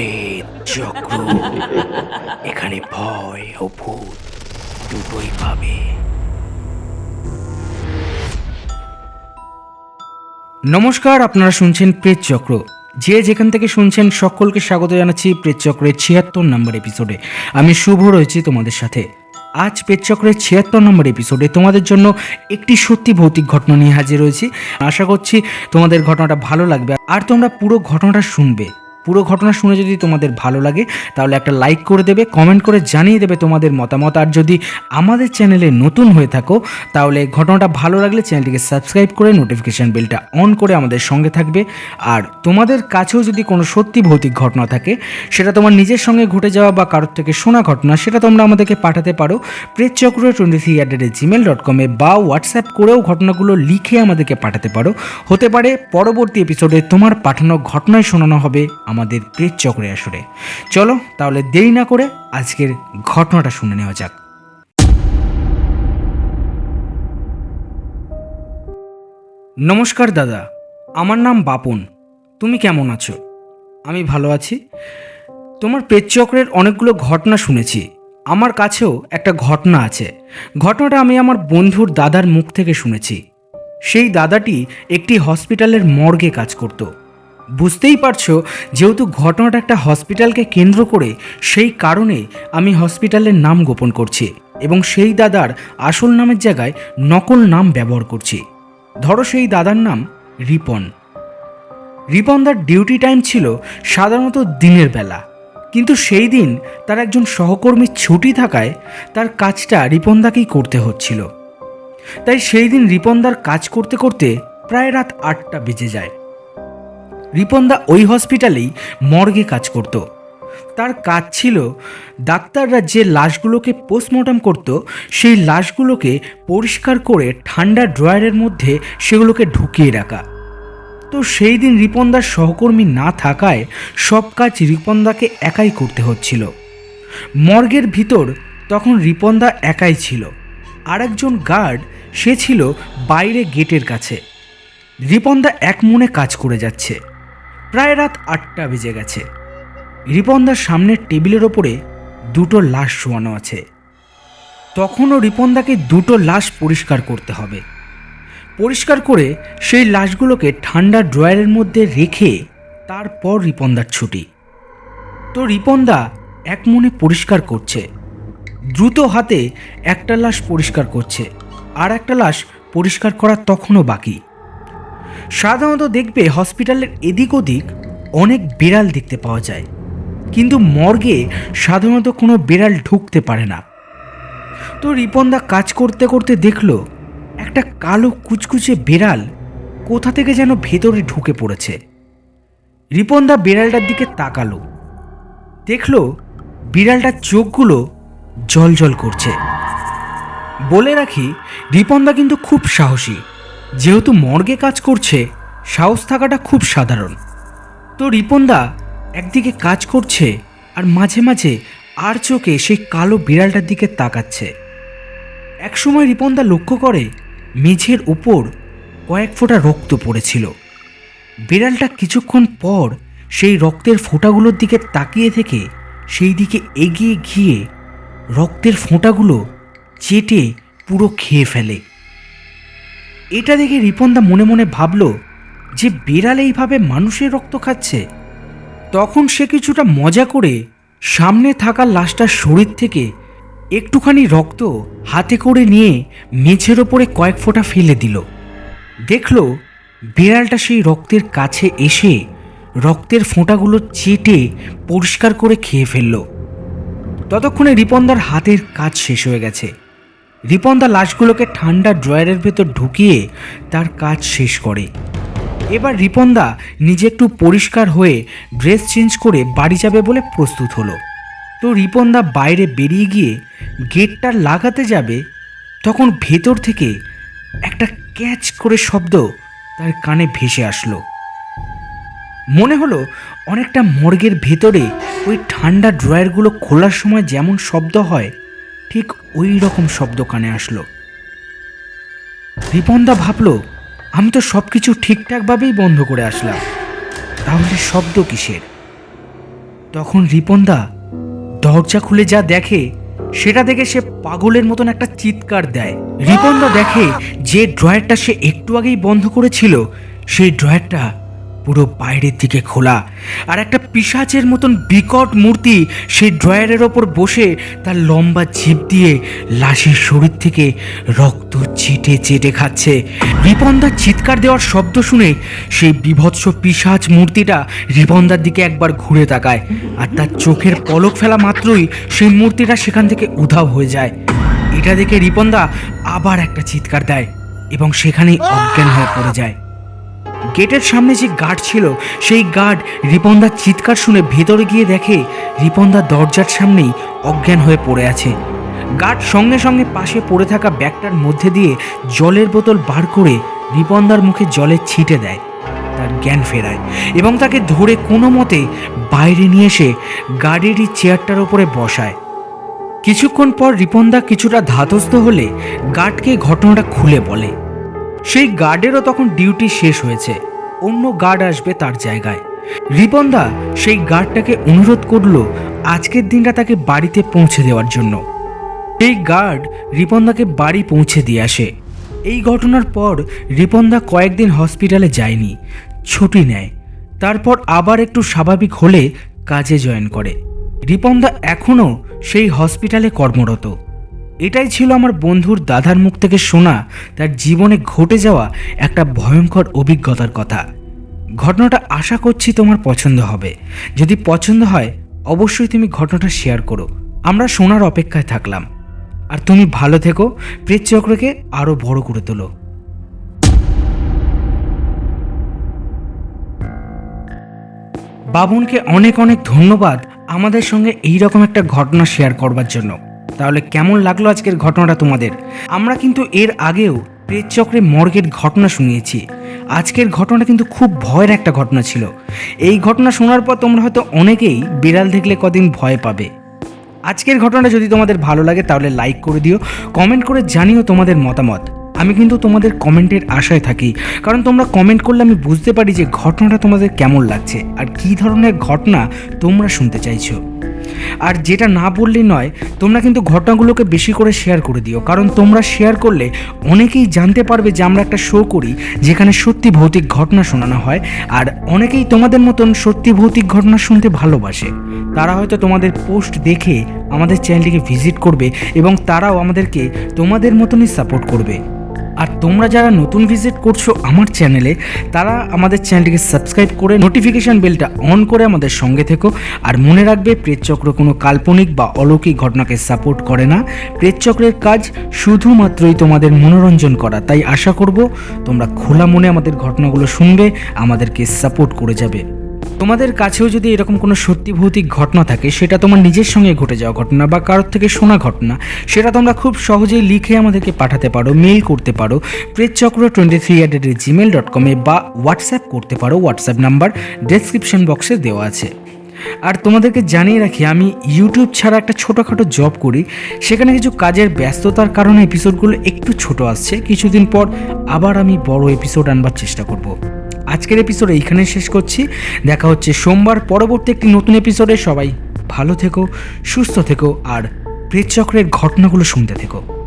প্রেত চক্র এখানে ভয় ও ভূত দুটোই পাবে। নমস্কার, আপনারা শুনছেন প্রেত চক্র। যে যেখান থেকে শুনছেন, সকলকে স্বাগত জানাচ্ছি প্রেত চক্রের ছিয়াত্তর নম্বর এপিসোডে আমি শুভ রয়েছি তোমাদের সাথে। আজ পেট চক্রের ছিয়াত্তর নম্বর এপিসোডে তোমাদের জন্য একটি সত্যি ভৌতিক ঘটনা নিয়ে হাজির রয়েছি আশা করছি তোমাদের ঘটনাটা ভালো লাগবে। আর তোমরা পুরো ঘটনাটা শুনবে। পুরো ঘটনা শুনে যদি তোমাদের ভালো লাগে, তাহলে একটা লাইক করে দেবে কমেন্ট করে জানিয়ে দেবে তোমাদের মতামত। আর যদি আমাদের চ্যানেলে নতুন হয়ে থাকো, তাহলে ঘটনাটা ভালো লাগলে চ্যানেলটিকে সাবস্ক্রাইব করে নোটিফিকেশান বেলটা অন করে আমাদের সঙ্গে থাকবে। আর তোমাদের কাছেও যদি কোনো সত্যি ভৌতিক ঘটনা থাকে, সেটা তোমার নিজের সঙ্গে ঘটে যাওয়া বা কারোর থেকে শোনা ঘটনা, সেটা তোমরা আমাদেরকে পাঠাতে পারো। Pretchakra twenty three at Gmail dot কমে বা হোয়াটসঅ্যাপ করেও ঘটনাগুলো লিখে আমাদেরকে পাঠাতে পারো। হতে পারে পরবর্তী এপিসোডে তোমার পাঠানো ঘটনায় শোনানো হবে আমাদের প্রেত চক্রে আসরে। চলো তাহলে দেরি না করে আজকের ঘটনাটা শুনে নেওয়া যাক। নমস্কার দাদা, আমার নাম বাপন। তুমি কেমন আছো? আমি ভালো আছি। তোমার পেটচক্রের অনেকগুলো ঘটনা শুনেছি। আমার কাছেও একটা ঘটনা আছে। ঘটনাটা আমি আমার বন্ধুর দাদার মুখ থেকে শুনেছি। সেই দাদাটি একটি হসপিটালের মর্গে কাজ করত। বুঝতেই পারছ, যেহেতু ঘটনাটা একটা হসপিটালকে কেন্দ্র করে, সেই কারণে আমি হসপিটালের নাম গোপন করছি এবং সেই দাদার আসল নামের জায়গায় নকল নাম ব্যবহার করছি। ধরো সেই দাদার নাম রিপন। রিপনদার ডিউটি টাইম ছিল সাধারণত দিনের বেলা। কিন্তু সেই দিন তার একজন সহকর্মীর ছুটি থাকায় তার কাজটা রিপনদাকেই করতে হচ্ছিল। তাই সেই দিন রিপনদার কাজ করতে করতে প্রায় রাত আটটা বেজে যায়। রিপনদা ওই হসপিটালেই মর্গে কাজ করত। তার কাজ ছিল ডাক্তাররা যে লাশগুলোকে পোস্টমর্টম করত, সেই লাশগুলোকে পরিষ্কার করে ঠান্ডা ড্রয়ারের মধ্যে সেগুলোকে ঢুকিয়ে রাখা। তো সেই দিন রিপনদার সহকর্মী না থাকায় সব কাজ রিপনদাকে একাই করতে হচ্ছিল। মর্গের ভিতর তখন রিপনদা একাই ছিল। আরেকজন গার্ড সে ছিল বাইরে গেটের কাছে। রিপনদা এক মনে কাজ করে যাচ্ছে। প্রায় রাত আটটা বেজে গেছে। রিপনদার সামনের টেবিলের ওপরে দুটো লাশ শোয়ানো আছে। তখনও রিপনদাকে দুটো লাশ পরিষ্কার করতে হবে। পরিষ্কার করে সেই লাশগুলোকে ঠান্ডা ড্রয়ারের মধ্যে রেখে তারপর রিপনদার ছুটি। তো রিপনদা এক মনে পরিষ্কার করছে। দ্রুত হাতে একটা লাশ পরিষ্কার করছে। আর একটা লাশ পরিষ্কার করা তখনও বাকি। সাধারণত দেখবে হসপিটালের এদিক ওদিক অনেক বিড়াল দেখতে পাওয়া যায়। কিন্তু মর্গে সাধারণত কোনো বিড়াল ঢুকতে পারে না। তো রিপনদা কাজ করতে করতে দেখল, একটা কালো কুচকুচে বিড়াল কোথা থেকে যেন ভেতরে ঢুকে পড়েছে। রিপনদা বিড়ালটার দিকে তাকালো। দেখল বিড়ালটার চোখগুলো জল করছে। বলে রাখি, রিপনদা কিন্তু খুব সাহসী। যেহেতু মর্গে কাজ করছে, সাহস থাকাটা খুব সাধারণ। তো রিপনদা একদিকে কাজ করছে আর মাঝে মাঝে আর চোখে সেই কালো বিড়ালটার দিকে তাকাচ্ছে। একসময় রিপনদা লক্ষ্য করে মেঝের উপর কয়েক ফোঁটা রক্ত পড়েছিল। বিড়ালটা কিছুক্ষণ পর সেই রক্তের ফোঁটাগুলোর দিকে তাকিয়ে থেকে সেই দিকে এগিয়ে গিয়ে রক্তের ফোঁটাগুলো চেটে পুরো খেয়ে ফেলে। এটা দেখে রিপনদা মনে মনে ভাবল যে বিড়াল এইভাবে মানুষের রক্ত খাচ্ছে। তখন সে কিছুটা মজা করে সামনে থাকা লাশটার শরীর থেকে একটুখানি রক্ত হাতে করে নিয়ে মেঝের ওপরে কয়েক ফোঁটা ফেলে দিল। দেখল বিড়ালটা সেই রক্তের কাছে এসে রক্তের ফোঁটাগুলো চেটে পরিষ্কার করে খেয়ে ফেলল। ততক্ষণে রিপনদার হাতের কাজ শেষ হয়ে গেছে। রিপনদা লাশগুলোকে ঠান্ডা ড্রয়ারের ভেতর ঢুকিয়ে তার কাজ শেষ করে। এবার রিপনদা নিজে একটু পরিষ্কার হয়ে ড্রেস চেঞ্জ করে বাড়ি যাবে বলে প্রস্তুত হলো। তো রিপনদা বাইরে বেরিয়ে গিয়ে গেটটা লাগাতে যাবে, তখন ভেতর থেকে একটা ক্যাচ করে শব্দ তার কানে ভেসে আসলো। মনে হলো অনেকটা মর্গের ভেতরে ওই ঠান্ডা ড্রয়ারগুলো খোলার সময় যেমন শব্দ হয়, ঠিক ওই রকম শব্দ কানে আসলো। রিপনদা ভাবলো, আমি তো সব কিছু ঠিকঠাকভাবেই বন্ধ করে আসলাম। তাহলে শব্দ কিসের? তখন রিপনদা দরজা খুলে যা দেখে, সেটা দেখে সে পাগলের মতন একটা চিৎকার দেয়। রিপনদা দেখে যে ড্রয়ারটা সে একটু আগেই বন্ধ করেছিল, সেই ড্রয়ারটা পুরো বাইরের দিকে খোলা। আর একটা পিসাচের মতন বিকট মূর্তি সেই ড্রয়ারের ওপর বসে তার লম্বা জিভ দিয়ে লাশের শরীর থেকে রক্ত চিটে চেটে খাচ্ছে। রিপনদার চিৎকার দেওয়ার শব্দ শুনে সেই বিভৎস পিসাচ মূর্তিটা রিপনদার দিকে একবার ঘুরে তাকায়। আর তার চোখের পলক ফেলা মাত্রই সেই মূর্তিটা সেখান থেকে উধাও হয়ে যায়। এটা দেখে রিপনদা আবার একটা চিৎকার দেয় এবং সেখানেই অজ্ঞান হয়ে পড়ে যায়। গেটের সামনে যে গার্ড ছিল, সেই গার্ড রিপনদার চিৎকার শুনে ভেতরে গিয়ে দেখে রিপনদা দরজার সামনেই অজ্ঞান হয়ে পড়ে আছে। গার্ড সঙ্গে সঙ্গে পাশে পড়ে থাকা ব্যাগটার মধ্যে দিয়ে জলের বোতল বার করে রিপনদার মুখে জলে ছিটে দেয়, তার জ্ঞান ফেরায় এবং তাকে ধরে কোনো মতে বাইরে নিয়ে এসে গার্ডেরই চেয়ারটার ওপরে বসায়। কিছুক্ষণ পর রিপনদা কিছুটা ধাতস্থ হলে গার্ডকে ঘটনাটা খুলে বলে। সেই গার্ডেরও তখন ডিউটি শেষ হয়েছে। অন্য গার্ড আসবে তার জায়গায়। রিপনদা সেই গার্ডটাকে অনুরোধ করল আজকের দিনটা তাকে বাড়িতে পৌঁছে দেওয়ার জন্য। এই গার্ড রিপনদাকে বাড়ি পৌঁছে দিয়ে আসে। এই ঘটনার পর রিপনদা কয়েকদিন হসপিটালে যায়নি, ছুটি নেয়। তারপর আবার একটু স্বাভাবিক হলে কাজে জয়েন করে। রিপনদা এখনও সেই হসপিটালে কর্মরত। এটাই ছিল আমার বন্ধুর দাদার মুখ থেকে শোনা, তার জীবনে ঘটে যাওয়া একটা ভয়ঙ্কর অভিজ্ঞতার কথা। ঘটনাটা আশা করছি তোমার পছন্দ হবে। যদি পছন্দ হয়, অবশ্যই তুমি ঘটনাটা শেয়ার করো। আমরা শোনার অপেক্ষায় থাকলাম। আর তুমি ভালো থেকো, প্রেত চক্রকে আরও বড় করে তোলো। বাবুনকে অনেক অনেক ধন্যবাদ আমাদের সঙ্গে এই রকম একটা ঘটনা শেয়ার করবার জন্য। তাহলে কেমন লাগল আজকের ঘটনাটা তোমাদের? আমরা কিন্তু এর আগেও প্রেতচক্রে মর্গের ঘটনা শুনিয়েছি। আজকের ঘটনাটা কিন্তু খুব ভয়ের একটা ঘটনা ছিল। এই ঘটনা শোনার পর তোমরা হয়তো অনেকেই বিড়াল দেখলে কদিন ভয় পাবে। আজকের ঘটনাটা যদি তোমাদের ভালো লাগে তাহলে লাইক করে দিও, কমেন্ট করে জানিও তোমাদের মতামত। আমি কিন্তু তোমাদের কমেন্টের আশায় থাকি, কারণ তোমরা কমেন্ট করলে আমি বুঝতে পারি যে ঘটনাটা তোমাদের কেমন লাগছে, আর কী ধরনের ঘটনা তোমরা শুনতে চাইছো। আর যেটা না বললেই নয়, তোমরা কিন্তু ঘটনাগুলোকে বেশি করে শেয়ার করে দিও। কারণ তোমরা শেয়ার করলে অনেকেই জানতে পারবে যে আমরা একটা শো করি যেখানে সত্যি ভৌতিক ঘটনা শোনানো হয় আর অনেকেই তোমাদের মতন সত্যি ভৌতিক ঘটনা শুনতে ভালোবাসে। তারা হয়তো তোমাদের পোস্ট দেখে আমাদের চ্যানেলটিকে ভিজিট করবে এবং তারাও আমাদেরকে তোমাদের মতনই সাপোর্ট করবে। আর তোমরা যারা নতুন ভিজিট করছ আমার চ্যানেলে তারা আমাদের চ্যানেলটিকে সাবস্ক্রাইব করে নোটিফিকেশান বেলটা অন করে আমাদের সঙ্গে থেকো। আর মনে রাখবে প্রেতচক্র কোনো কাল্পনিক বা অলৌকিক ঘটনাকে সাপোর্ট করে না। প্রেতচক্রের কাজ শুধুমাত্রই তোমাদের মনোরঞ্জন করা। তাই আশা করব, তোমরা খোলা মনে আমাদের ঘটনাগুলো শুনবে, আমাদেরকে সাপোর্ট করে যাবে। তোমাদের কাছেও যদি এরকম কোনো সত্যি ভৌতিক ঘটনা থাকে, সেটা তোমার নিজের সঙ্গে ঘটে যাওয়া ঘটনা বা কারোর থেকে শোনা ঘটনা, সেটা তোমরা খুব সহজেই লিখে আমাদেরকে পাঠাতে পারো মেইল করতে পারো, Pretchakra twenty three at Gmail dot কমে বা হোয়াটসঅ্যাপ করতে পারো হোয়াটসঅ্যাপ নাম্বার ডেসক্রিপশন বক্সে দেওয়া আছে। আর তোমাদেরকে জানিয়ে রাখি, আমি ইউটিউব ছাড়া একটা ছোটোখাটো জব করি, সেখানে কিছু কাজের ব্যস্ততার কারণে এপিসোডগুলো একটু ছোট আসছে, কিছুদিন পর আবার আমি বড় এপিসোড আনবার চেষ্টা করব। আজকের এপিসোড এইখানে শেষ করছি। দেখা হচ্ছে সোমবার পরবর্তী একটি নতুন এপিসোডে সবাই ভালো থেকো, সুস্থ থেকো, আর প্রেতচক্রের ঘটনাগুলো শুনতে থেকো।